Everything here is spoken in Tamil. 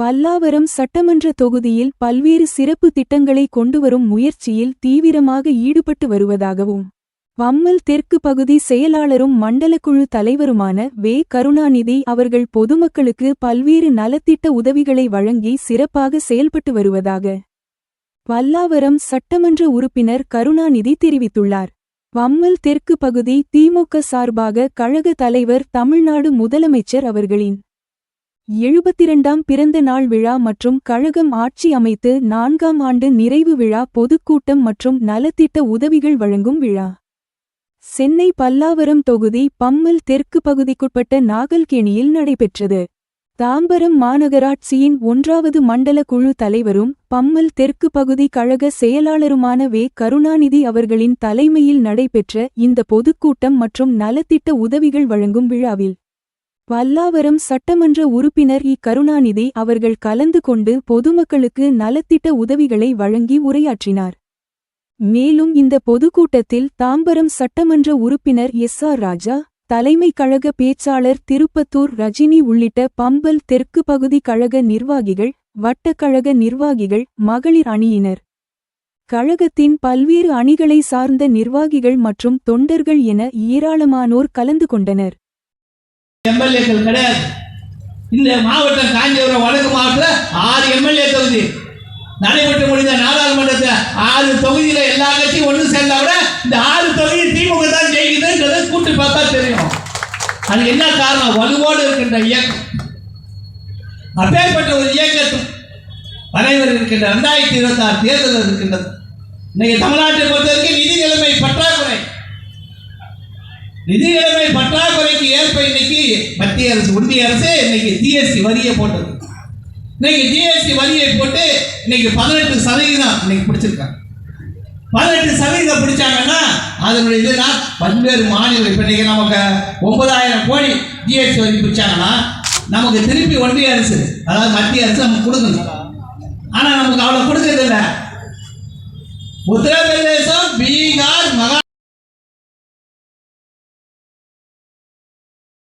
வல்லாவரம் சட்டமன்ற தொகுதியில் பல்வேறு சிறப்பு திட்டங்களை கொண்டுவரும் முயற்சியில் தீவிரமாக ஈடுபட்டு வருவதாகவும் வம்மல் தெற்கு பகுதி செயலாளரும் மண்டலக்குழு தலைவருமான வே. கருணாநிதி அவர்கள் பொதுமக்களுக்கு பல்வேறு நலத்திட்ட உதவிகளை வழங்கி சிறப்பாக செயல்பட்டு வருவதாக வல்லாவரம் சட்டமன்ற உறுப்பினர் கருணாநிதி தெரிவித்துள்ளார். வம்மல் தெற்கு பகுதி திமுக சார்பாக கழக தலைவர் தமிழ்நாடு முதலமைச்சர் அவர்களின் எழுபத்திரண்டாம் பிறந்த நாள் விழா மற்றும் கழகம் ஆட்சி அமைத்து நான்காம் ஆண்டு நிறைவு விழா பொதுக்கூட்டம் மற்றும் நலத்திட்ட உதவிகள் வழங்கும் விழா. சென்னை பல்லாவரம் தொகுதி பம்மல் தெற்கு பகுதிக்குட்பட்ட நாகல்கேணியில் நடைபெற்றது. தாம்பரம் மாநகராட்சியின் ஒன்றாவது மண்டல குழு தலைவரும் பம்மல் தெற்கு பகுதி கழக செயலாளருமான வே. கருணாநிதி அவர்களின் தலைமையில் நடைபெற்ற இந்த பொதுக்கூட்டம் மற்றும் நலத்திட்ட உதவிகள் வழங்கும் விழாவில் வல்லாவரம் சட்டமன்ற உறுப்பினர் இ. கருணாநிதி அவர்கள் கலந்து கொண்டு பொதுமக்களுக்கு நலத்திட்ட உதவிகளை வழங்கி உரையாற்றினார். மேலும் இந்த பொதுக்கூட்டத்தில் தாம்பரம் சட்டமன்ற உறுப்பினர் எஸ். ஆர். ராஜா தலைமை கழக பேச்சாளர் திருப்பத்தூர் ரஜினி உள்ளிட்ட பம்பல் தெற்கு பகுதி கழக நிர்வாகிகள் வட்டக்கழக நிர்வாகிகள் மகளிர் அணியினர். கழகத்தின் பல்வேறு அணிகளை சார்ந்த நிர்வாகிகள் மற்றும் தொண்டர்கள் என ஏராளமானோர் கலந்து கொண்டனர். எம்எல்ஏக்கள் கிடையாது. இந்த மாவட்டம் காஞ்சிபுரம் வடக்கு மாவட்டத்தில் ஆறு எம்எல்ஏ தொகுதி. நடைபெற்று முடிந்த நாடாளுமன்றத்தில் ஆறு தொகுதியில் எல்லா கட்சியும் ஒன்று சேர்ந்தா விட இந்த ஆறு தொகுதி திமுக தான் ஜெயிக்குதுன்றதை கூட்டி பார்த்தா தெரியும். அது என்ன காரணம்? வலுவோடு இருக்கின்ற இயக்கம். அப்பேற்பட்ட ஒரு இயக்கத்தில் வரைவர் இருக்கின்ற ரெண்டாயிரத்தி இருபத்தி ஆறு தேர்தல் இருக்கின்றது. இன்னைக்கு தமிழ்நாட்டை பொறுத்தவரைக்கும் நிதி நிலைமை பற்றாக்குறை. நிதி நிலைமை பற்றாக்குறைக்கு ஏற்ப இன்னைக்கு மத்திய அரசு ஒன்றிய அரசு இன்னைக்கு ஜிஎஸ்டி வரியை போட்டது. இன்னைக்கு ஜிஎஸ்டி வரியை போட்டு இன்னைக்கு பதினெட்டு சதவீதம் இன்னைக்கு பிடிச்சிருக்காங்க. பதினெட்டு சதவீதம் பிடிச்சாங்கன்னா அதனுடைய இதுனா பல்வேறு மாநிலம் இப்போ இன்னைக்கு நமக்கு ஒன்பதாயிரம் கோடி ஜிஎஸ்டி வரி பிடிச்சாங்கன்னா நமக்கு திருப்பி ஒன்றிய அரசு அதாவது மத்திய அரசு நமக்கு கொடுக்கணும். ஆனால் நமக்கு அவ்வளோ கொடுக்கறது இல்லை. உத்தரப்பிரதேச